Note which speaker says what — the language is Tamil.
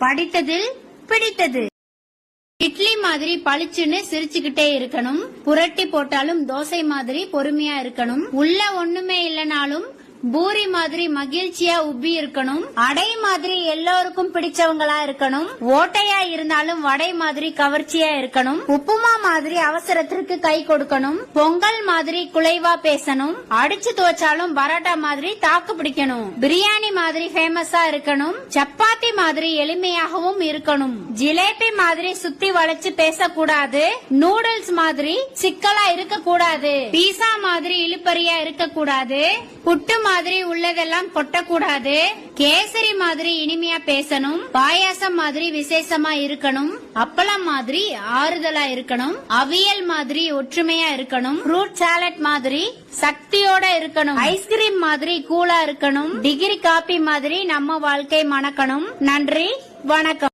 Speaker 1: படித்ததில் பிடித்தது. இட்லி மாதிரி பளிச்சுன்னு சிரிச்சுக்கிட்டே இருக்கணும். புரட்டி போட்டாலும் தோசை மாதிரி பொறுமையா இருக்கணும். உள்ள ஒண்ணுமே இல்லனாலும் பூரி மாதிரி மகிழ்ச்சியா உப்பி இருக்கணும். அடை மாதிரி எல்லோருக்கும் பிடிச்சவங்களா இருக்கணும். ஓட்டையா இருந்தாலும் வடை மாதிரி கவர்ச்சியா இருக்கணும். உப்புமா மாதிரி அவசரத்திற்கு கை கொடுக்கணும். பொங்கல் மாதிரி குலைவா பேசணும். அடிச்சு துவச்சாலும் பரோட்டா மாதிரி தாக்கு பிடிக்கணும். பிரியாணி மாதிரி ஃபேமஸா இருக்கணும். சப்பாத்தி மாதிரி எளிமையாகவும் இருக்கணும். ஜிலேபி மாதிரி சுத்தி வளைச்சு பேசக்கூடாது. நூடுல்ஸ் மாதிரி சிக்கலா இருக்க கூடாது பீஸா மாதிரி இழுப்பறியா இருக்க கூடாது புட்டு மாதிரி உள்ளதெல்லாம் கொட்டக்கூடாது. கேசரி மாதிரி இனிமையா பேசணும். பாயாசம் மாதிரி விசேஷமா இருக்கணும். அப்பளம் மாதிரி ஆறுதலா இருக்கணும். அவியல் மாதிரி ஒற்றுமையா இருக்கணும். ஃப்ரூட் சாலட் மாதிரி சக்தியோட இருக்கணும். ஐஸ்கிரீம் மாதிரி கூலா இருக்கணும். டிகிரி காபி மாதிரி நம்ம வாழ்க்கை மணக்கணும். நன்றி. வணக்கம்.